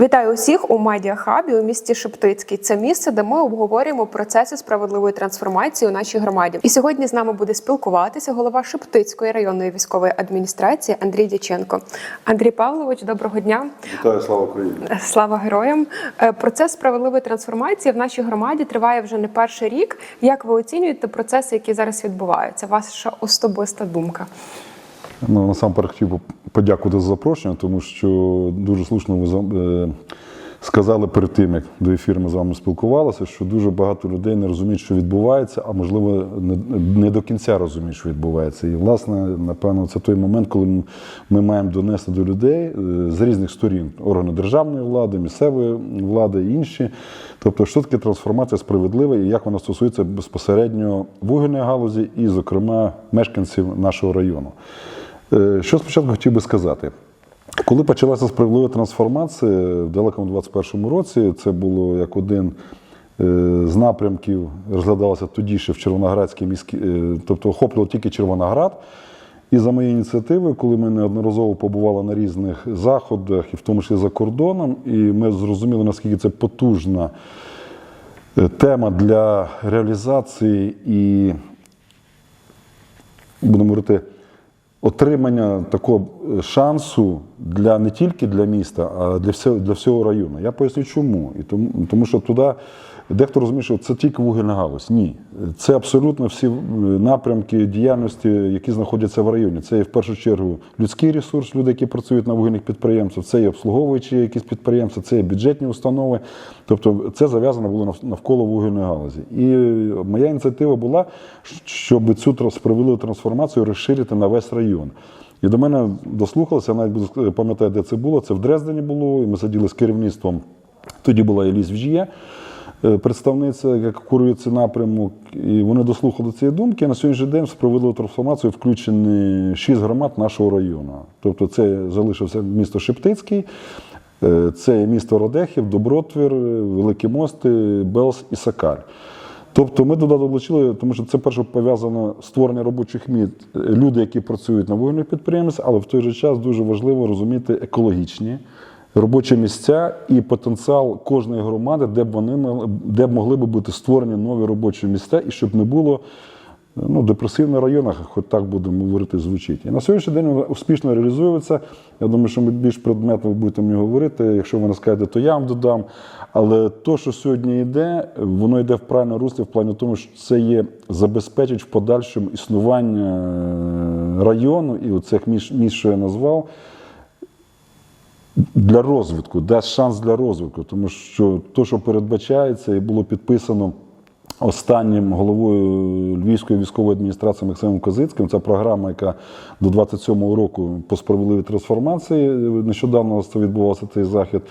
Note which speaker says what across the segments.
Speaker 1: Вітаю усіх у медіахабі у місті Шептицький. Це місце, де ми обговорюємо процеси справедливої трансформації у нашій громаді. І сьогодні з нами буде спілкуватися голова Шептицької районної військової адміністрації Андрій Дяченко. Андрій Павлович, доброго дня.
Speaker 2: Вітаю, слава Україні!
Speaker 1: Слава героям! Е, Процес справедливої трансформації в нашій громаді триває вже не перший рік. Як ви оцінюєте процеси, які зараз відбуваються? Ваша особиста думка?
Speaker 2: Ну, насамперед хотів би подякувати за запрошення, тому що дуже слушно ви е, сказали перед тим, як до ефіру ми з вами спілкувалися, що дуже багато людей не розуміють, що відбувається, а можливо не, до кінця розуміють, що відбувається. І, власне, напевно, це той момент, коли ми- ми маємо донести до людей е, з різних сторін органи державної влади, місцевої влади і інші. Тобто, що таке трансформація справедлива і як вона стосується безпосередньо вугільної галузі і, зокрема, мешканців нашого району. Е, Що спочатку хотів би сказати? Коли почалася справедлива трансформація в далекому 21-му році, це було як один е, з напрямків, розглядалося тоді ще в Червоноградській міській, е, тобто охоплював тільки Червоноград. І за моєю ініціативою, коли ми неодноразово побували на різних заходах, і в тому числі за кордоном, і ми зрозуміли, наскільки це потужна тема для реалізації і будемо говорити, отримання такого е, шансу для не тільки для міста, а для всього, для всього району. Я поясню, чому. І тому, тому що туди дехто розуміє, що це тільки вугільна галузь. Ні, це абсолютно всі е, напрямки діяльності, які знаходяться в районі. Це є в першу чергу людський ресурс, люди, які працюють на вугільних підприємствах, це є обслуговуючі якісь підприємства, це є бюджетні установи. Тобто це зав'язано було навколо вугільної галузі. І моя ініціатива була, щоб цю справедливу трансформацію розширити на весь район. І до мене дослухалися, навіть буду пам'ятаю, де це було. Це в Дрездені було, і ми сиділи з керівництвом. Тоді була Еліс Вжіє, е, представниця, яка курує напрямок. І вони дослухали цієї думки. На сьогоднішній день справедливу трансформацію включені шість громад нашого району. Тобто це залишився місто Шептицький, е, це місто Родехів, Добротвір, е, Великі Мости, Белс і Сакар. Тобто ми туди долучили, тому що це перше пов'язано створення робочих місць, е, люди, які працюють на вугільних підприємствах, але в той же час дуже важливо розуміти екологічні робочі місця і потенціал кожної громади, де б вони де б могли б бути створені нові робочі місця, і щоб не було ну, депресивних районах, хоч так будемо говорити, звучить. І на сьогоднішній день вона успішно реалізується. Я думаю, що ми більш предметно будете мені говорити. Якщо ви не скажете, то я вам додам. Але то, що сьогодні йде, воно йде в правильному руслі в плані тому, що це є забезпечить в подальшому існування е, району і оцих міст, що я назвав, для розвитку, дасть шанс для розвитку, тому що то, що передбачається, і було підписано останнім головою Львівської військової адміністрації Максимом Козицьким, це програма, яка до 27-го року по справедливій трансформації нещодавно це відбувався цей захід.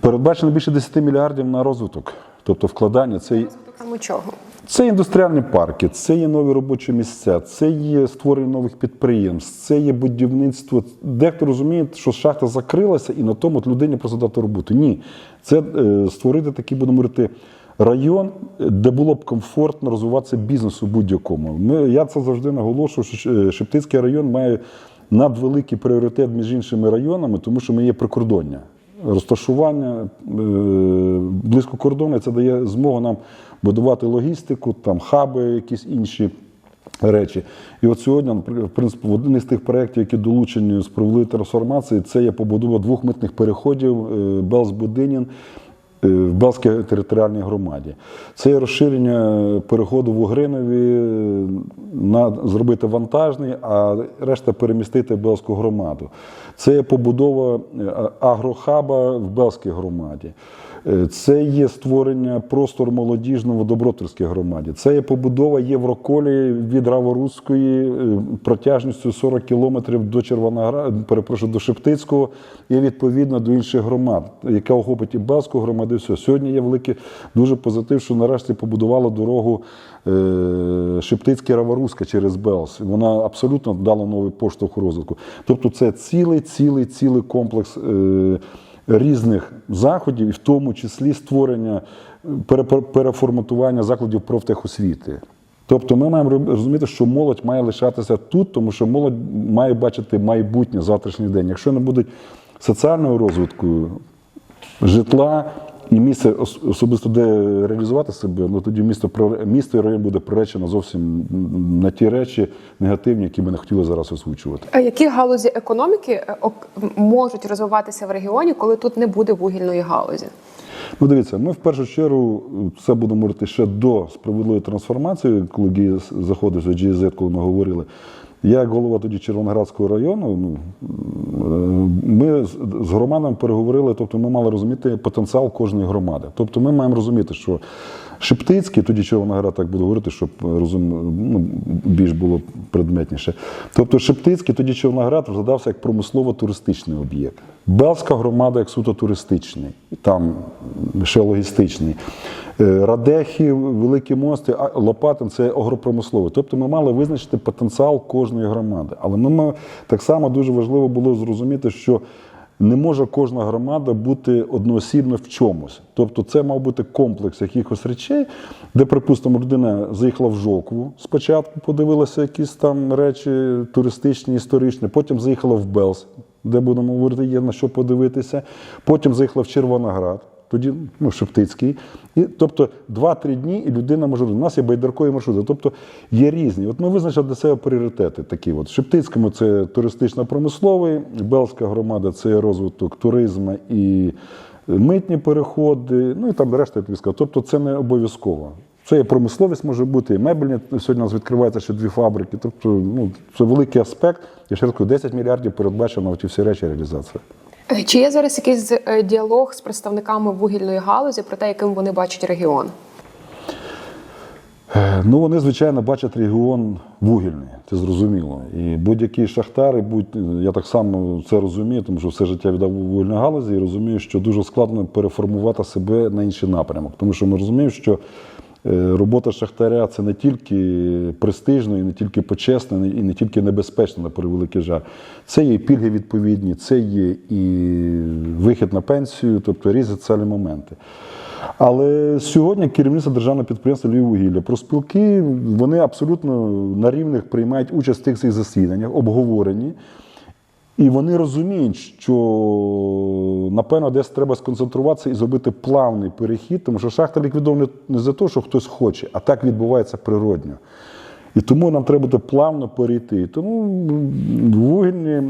Speaker 2: Передбачено більше 10 мільярдів на розвиток, тобто вкладання. Це
Speaker 1: Саме чого?
Speaker 2: Це індустріальні парки, це є нові робочі місця, це є створення нових підприємств, це є будівництво. Дехто розуміє, що шахта закрилася і на тому от людині просто дати роботу. Ні, це е, створити такий, будемо говорити, район, де було б комфортно розвиватися бізнесу будь-якому. Я це завжди наголошую, що Шептицький район має надвеликий пріоритет між іншими районами, тому що ми є прикордоння. Розташування е, близько кордону це дає змогу нам будувати логістику, там хаби, якісь інші речі. І от сьогодні, в принципі, один із тих проєктів, які долучені з провели трансформації, це є побудова двох митних переходів е, Белс-Будинін в Белській територіальній громаді. Це розширення переходу в Угринові е, на зробити вантажний, а решта перемістити в Белську громаду. Це побудова е, агрохаба в Белській громаді. Е, Це є створення простору молодіжного в громаді. Це є побудова Євроколії від Раворуцької е, протяжністю 40 кілометрів до Червонограда, перепрошую, до Шептицького і відповідно до інших громад, яка охопить і Белську громаду. і все. Сьогодні є великий дуже позитив, що нарешті побудували дорогу е, Шептицьке Раворуська через Белс. Вона абсолютно дала новий поштовх розвитку. Тобто, це цілий, цілий, цілий комплекс. Різних заходів, і в тому числі створення переформатування закладів профтехосвіти. Тобто ми маємо розуміти, що молодь має лишатися тут, тому що молодь має бачити майбутнє завтрашній день. Якщо не будуть соціального розвитку, житла і місце ос- особисто де реалізувати себе, ну тоді місто місто і район буде приречено зовсім на ті речі негативні, які ми не хотіли зараз озвучувати.
Speaker 1: А які галузі економіки е, можуть розвиватися в регіоні, коли тут не буде вугільної галузі?
Speaker 2: Ну, дивіться, ми в першу чергу це будемо говорити ще до справедливої трансформації, коли заходив за GIZ, коли ми говорили. Я, як голова тоді Червоноградського району, ну, е, ми з з громадами переговорили, тобто ми мали розуміти потенціал кожної громади. Тобто ми маємо розуміти, що Шептицький, тоді Червоноград, так буду говорити, щоб розум, ну, більш було предметніше. Тобто Шептицький, тоді Червоноград розглядався як промислово-туристичний об'єкт. Белська громада як суто туристичний, там ще логістичний. Е, Радехи, Великі мости, Лопатин це агропромисловий. Тобто ми мали визначити потенціал кожної громади. Але ми, так само дуже важливо було зрозуміти, що не може кожна громада бути одноосібно в чомусь. Тобто це мав бути комплекс якихось речей, де, припустимо, людина заїхала в Жокву спочатку, подивилася якісь там речі туристичні, історичні, потім заїхала в Белс, де будемо говорити, є на що подивитися. Потім заїхала в Червоноград, тоді ну, Шептицький. І, тобто 2-3 дні, і людина може. У нас є байдаркові маршрути. Тобто є різні. От ми визначили для себе пріоритети такі. От. В Шептицькому це туристично-промисловий, Белська громада це розвиток туризму і митні переходи, ну і там решта я тобі сказав. Тобто це не обов'язково. Це і промисловість може бути, і мебельні. Сьогодні у нас відкриваються ще дві фабрики. Тобто, ну, це великий аспект. Я ще раз кажу, 10 мільярдів передбачено ті всі речі реалізації.
Speaker 1: Е, Чи є зараз якийсь е, діалог з представниками вугільної галузі про те, яким вони бачать регіон?
Speaker 2: Е, Ну, вони, звичайно, бачать регіон вугільний, це зрозуміло. І будь-який шахтар, і будь я так само це розумію, тому що все життя віддав вугільній галузі, і розумію, що дуже складно переформувати себе на інший напрямок. Тому що ми розуміємо, що робота шахтаря це не тільки престижно, і не тільки почесно, і не тільки небезпечно, на превеликий жаль. Це є і пільги відповідні, це є і вихід на пенсію, тобто різні соціальні моменти. Але сьогодні керівництво державного підприємства «Львіввугілля» профспілки вони абсолютно на рівних приймають участь в тих цих засіданнях, обговорені. І вони розуміють, що напевно десь треба сконцентруватися і зробити плавний перехід, тому що шахта ліквідована не за те, що хтось хоче, а так відбувається природньо. І тому нам треба буде плавно перейти. Тому вугільні, е,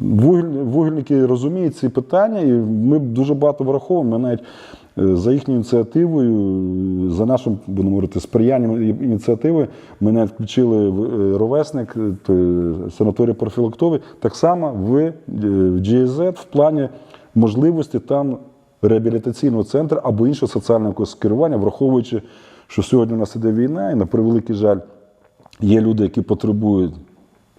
Speaker 2: вугіль- вугільники розуміють ці питання, і ми дуже багато враховуємо. Ми навіть за їхньою ініціативою, за нашим будемо говорити, сприянням ініціативи, ми навіть включили в е, ровесник, е, санаторій профілактовий, так само в е, в GIZ в плані можливості там реабілітаційного центру або іншого соціального якогось керування, враховуючи, що сьогодні у нас іде війна, і на превеликий жаль, є люди, які потребують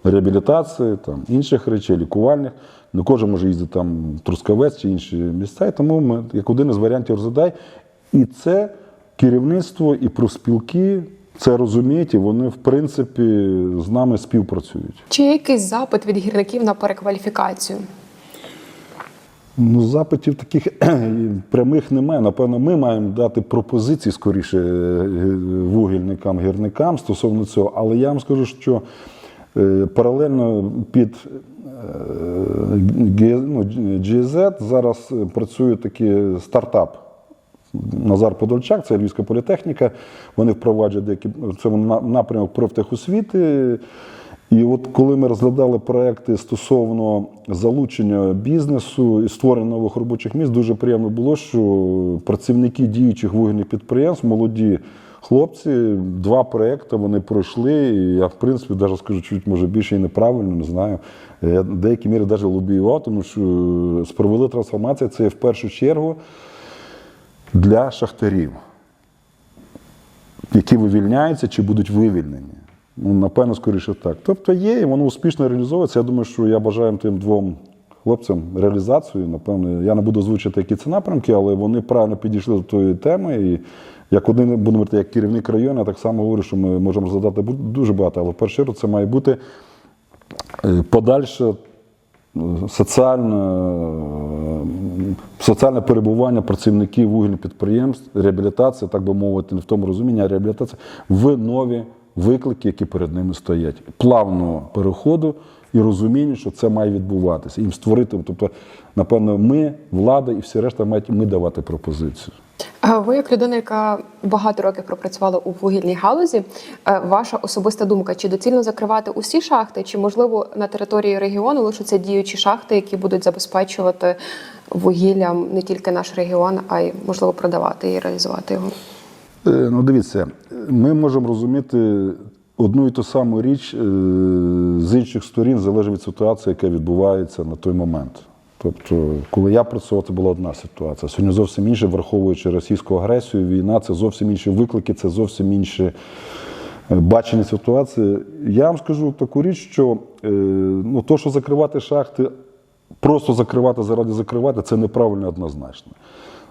Speaker 2: реабілітації, там, інших речей, лікувальних. Не кожен може їздити там в Трускавець чи інші місця. І тому ми як один із варіантів розглядай. І це керівництво і профспілки це розуміють, і вони, в принципі, з нами співпрацюють.
Speaker 1: Чи є якийсь запит від гірників на перекваліфікацію?
Speaker 2: Ну, запитів таких прямих немає. Напевно, ми маємо дати пропозиції скоріше е, вугільникам, гірникам стосовно цього. Але я вам скажу, що е, паралельно під е, ну, GZ зараз е, працює такий стартап. Назар Подольчак, це Львівська політехніка. Вони впроваджують деякі це напрямок профтехосвіти. І от коли ми розглядали проекти стосовно залучення бізнесу і створення нових робочих місць, дуже приємно було, що працівники діючих вугільних підприємств, молоді хлопці, два проекти вони пройшли. І я, в принципі, навіть скажу, чуть може більше і неправильно, не знаю. Я в деякій мірі навіть лобіював, тому що справедлива трансформація це в першу чергу для шахтарів, які вивільняються чи будуть вивільнені. Ну, напевно, скоріше так. Тобто є, і воно успішно реалізовується. Я думаю, що я бажаю тим двом хлопцям реалізацію. Напевно, я не буду озвучити, які це напрямки, але вони правильно підійшли до тої теми. І як один будемо говорити, як керівник району, я так само говорю, що ми можемо розглядати дуже багато, але в першу чергу це має бути е, подальше е, соціальне, е, соціальне перебування працівників вугільних підприємств, реабілітація, так би мовити, не в тому розумінні, а реабілітація в нові виклики, які перед ними стоять. Плавного переходу і розуміння, що це має відбуватися. Їм створити, тобто, напевно, ми, влада і всі решта мають ми давати пропозицію.
Speaker 1: Ви, як людина, яка багато років пропрацювала у вугільній галузі, е, ваша особиста думка, чи доцільно закривати усі шахти, чи можливо на території регіону лишаться діючі шахти, які будуть забезпечувати вугіллям не тільки наш регіон, а й можливо продавати і реалізувати його?
Speaker 2: Е, Ну, дивіться, ми можемо розуміти одну і ту саму річ е, з інших сторін, залежить від ситуації, яка відбувається на той момент. Тобто, коли я працював, це була одна ситуація. Сьогодні зовсім інше, враховуючи російську агресію, війна, це зовсім інші виклики, це зовсім інші е, бачення ситуації. Я вам скажу таку річ, що е, ну, то, що закривати шахти, просто закривати заради закривати, це неправильно однозначно.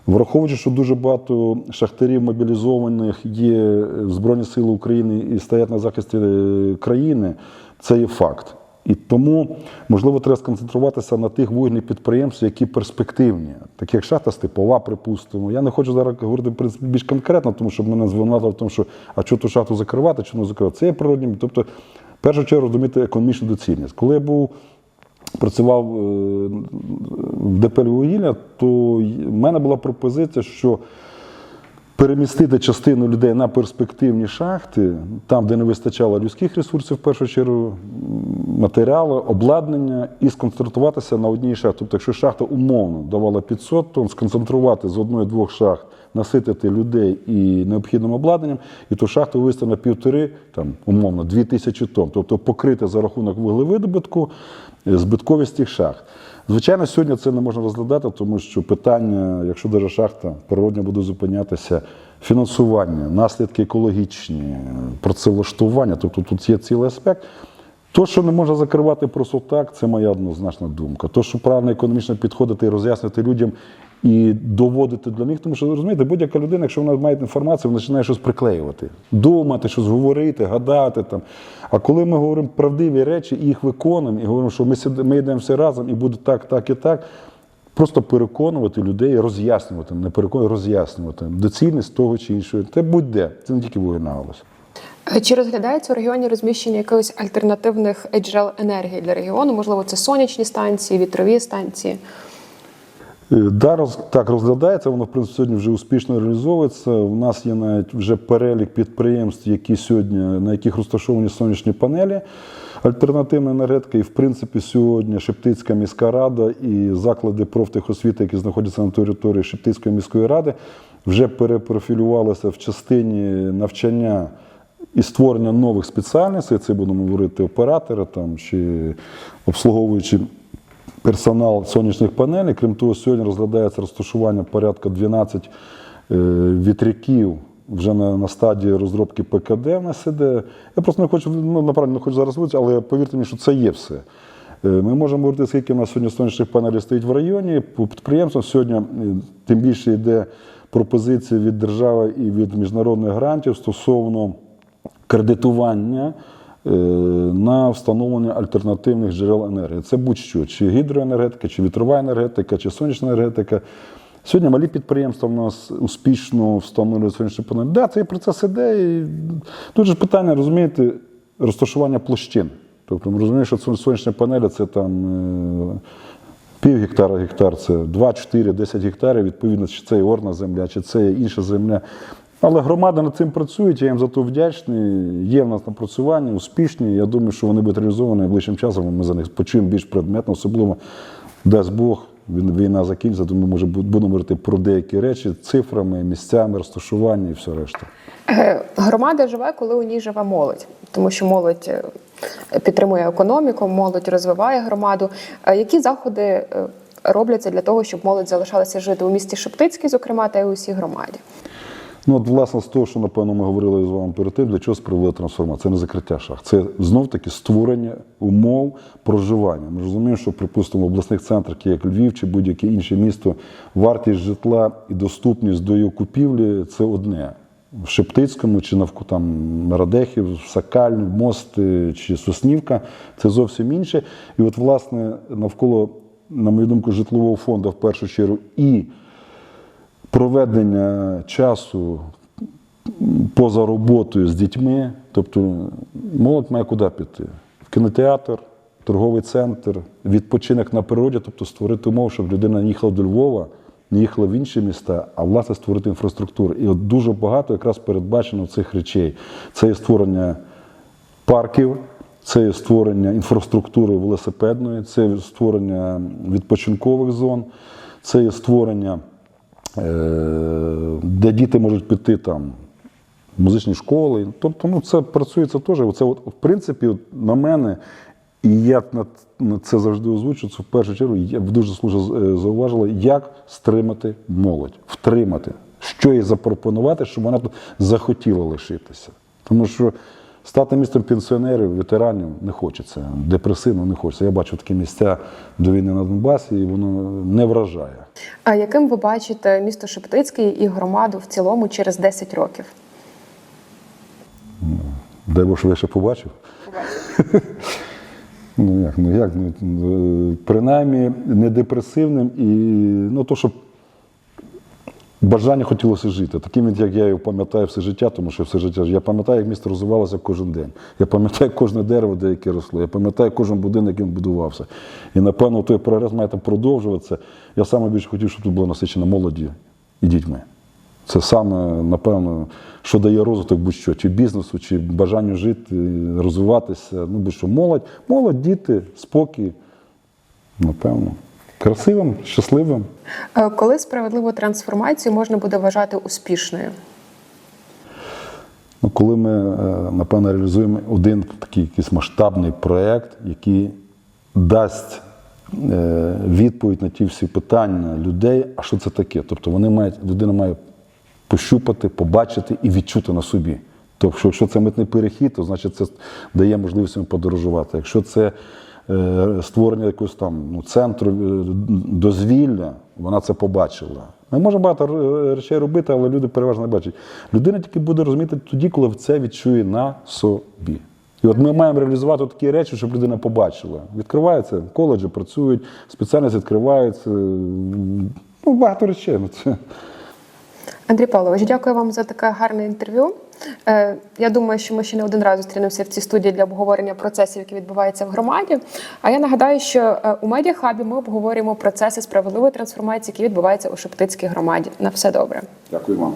Speaker 2: Враховуючи, що дуже багато шахтарів мобілізованих є в Збройні Сили України і стоять на захисті е, країни, це є факт. І тому, можливо, треба сконцентруватися на тих вугільних підприємствах, які перспективні, такі як шахта Степова, припустимо. Я не хочу зараз говорити більш конкретно, тому що мене звинуватили в тому, що а що ту шахту закривати, чи не закривати. Це є природнім. Тобто, в першу чергу розуміти економічну доцільність. Коли я був працював е, в ДП «Вугілля», то в мене була пропозиція, що перемістити частину людей на перспективні шахти, там, де не вистачало людських ресурсів, в першу чергу, матеріалу, обладнання, і сконцентруватися на одній шахті. Тобто, якщо шахта умовно давала 500 тонн, сконцентрувати з одної-двох шахт, наситити людей і необхідним обладнанням, і ту шахту вивести на півтори, там, умовно, дві тисячі тонн. Тобто покрити за рахунок вуглевидобутку е, збитковість тих шахт. Звичайно, сьогодні це не можна розглядати, тому що питання, якщо даже шахта природньо буде зупинятися, фінансування, наслідки екологічні, працевлаштування, тобто тут є цілий аспект. То, що не можна закривати просто так, це моя однозначна думка. То, що правильно економічно підходити і роз'яснити людям і доводити для них, тому що розумієте, будь-яка людина, якщо вона має інформацію, вона починає щось приклеювати, думати, щось говорити, гадати там. А коли ми говоримо правдиві речі і їх виконуємо, і говоримо, що ми ми йдемо всі разом і буде так, так і так. Просто переконувати людей, роз'яснювати, не переконувати, роз'яснювати доцільність того чи іншого. Це будь-де, це не тільки вугільна галузь.
Speaker 1: Е, Чи розглядається у регіоні розміщення якихось альтернативних джерел енергії для регіону? Можливо, це сонячні станції, вітрові станції?
Speaker 2: Е, Да, роз, так розглядається, воно в принципі сьогодні вже успішно реалізовується. У нас є навіть вже перелік підприємств, які сьогодні, на яких розташовані сонячні панелі, альтернативна енергетика. І в принципі сьогодні Шептицька міська рада і заклади профтехосвіти, які знаходяться на території Шептицької міської ради, вже перепрофілювалися в частині навчання. І створення нових спеціальностей, це будемо говорити оператори там, чи обслуговуючи персонал сонячних панелей. Крім того, сьогодні розглядається розташування порядка 12 е, вітряків вже на, на стадії розробки ПКД в нас іде. Я просто не хочу, ну, направду не хочу зараз вивчити, але повірте мені, що це є все. Е, Ми можемо говорити, скільки в нас сьогодні сонячних панелей стоїть в районі. По підприємствам сьогодні тим більше йде пропозиція від держави і від міжнародних грантів стосовно кредитування на встановлення альтернативних джерел енергії. Це будь-що, чи гідроенергетика, чи вітрова енергетика, чи сонячна енергетика. Сьогодні малі підприємства в нас успішно встановлюють сонячні панелі. Да, цей процес іде. І тут же питання, розумієте, розташування площин. Тобто ми розуміємо, що сон- сонячні панелі це там е, пів гектара, гектар, це 2, 4, 10 гектарів, відповідно, чи це і орна земля, чи це інша земля. Але громади над цим працюють, я їм за то вдячний. Є в нас напрацювання, успішні. Я думаю, що вони будуть реалізовані найближчим часом. Ми за них почуємо більш предметно, особливо дасть Бог. він- Війна закінчиться, тому може бу- будемо говорити про деякі речі цифрами, місцями, розташування і все решта.
Speaker 1: Е, Громада живе, коли у ній живе молодь, тому що молодь е, підтримує економіку, молодь розвиває громаду. Е, Які заходи робляться для того, щоб молодь залишалася жити у місті Шептицький, зокрема, та й у всій громаді?
Speaker 2: Ну, от, власне, з того, що, напевно, ми говорили з вами перед тим, для чого спривела трансформація. Це не закриття шахт. Це знов-таки створення умов проживання. Ми розуміємо, що, припустимо, в обласних центрах, як Львів чи будь-яке інше місто, вартість житла і доступність до його купівлі це одне. В Шептицькому чи навку там Радехів, Сакаль, Мост чи Соснівка це зовсім інше. І от, власне, навколо, на мою думку, житлового фонду в першу чергу і проведення часу поза роботою з дітьми, тобто молодь має куди піти? В кінотеатр, торговий центр, відпочинок на природі, тобто створити умови, щоб людина не їхала до Львова, не їхала в інші міста, а власне створити інфраструктуру. І от дуже багато якраз передбачено цих речей. Це і створення парків, це створення інфраструктури велосипедної, це створення відпочинкових зон, це створення, де діти можуть піти там. Музичні школи, тобто ну це працюється теж. Оце, от, в принципі, на мене, і я на, це завжди озвучу. Це в першу чергу я дуже слушно е, зауважила, як стримати молодь, втримати, що їй запропонувати, щоб вона захотіла лишитися. Тому що стати містом пенсіонерів, ветеранів не хочеться, депресивно не хочеться. Я бачу такі місця до війни на Донбасі, і воно не вражає.
Speaker 1: А яким ви бачите місто Шептицький і громаду в цілому через 10 років?
Speaker 2: Дай Бог, що я ще побачив. Ну як, ну як, ну, е, принаймні не депресивним і ну то, щоб бажання хотілося жити. Таким, як я його пам'ятаю все життя, тому що все життя. Я пам'ятаю, як місто розвивалося кожен день. Я пам'ятаю кожне дерево, де яке росло. Я пам'ятаю кожен будинок, який будувався. І напевно той прогрес має продовжуватися. Я саме більше хотів, щоб тут було насичено молоді і дітьми. Це саме, напевно, що дає розвиток будь-що, чи бізнесу, чи бажанню жити, розвиватися. Ну, будь-що. Молодь, молодь, діти, спокій, напевно. Красивим, щасливим.
Speaker 1: Е, Коли справедливу трансформацію можна буде вважати успішною?
Speaker 2: Ну, коли ми, е, напевно, реалізуємо один такий якийсь масштабний проєкт, який дасть е, відповідь на ті всі питання людей, а що це таке? Тобто вони мають, людина має пощупати, побачити і відчути на собі. Тобто, якщо це митний перехід, то значить це дає можливість їм подорожувати. Якщо це створення якогось там ну, центру е, дозвілля, вона це побачила. Ми можемо багато речей робити, але люди переважно не бачать. Людина тільки буде розуміти тоді, коли це відчує на собі. І от ми маємо реалізувати такі речі, щоб людина побачила. Відкриваються, коледжі працюють, спеціальність відкривається. Ну, багато речей. Ну, це.
Speaker 1: Андрій Павлович, дякую вам за таке гарне інтерв'ю. Е, Я думаю, що ми ще не один раз зустрінемося в цій студії для обговорення процесів, які відбуваються в громаді. А я нагадаю, що е, у медіахабі ми обговорюємо процеси справедливої трансформації, які відбуваються у Шептицькій громаді. На все добре.
Speaker 2: Дякую вам.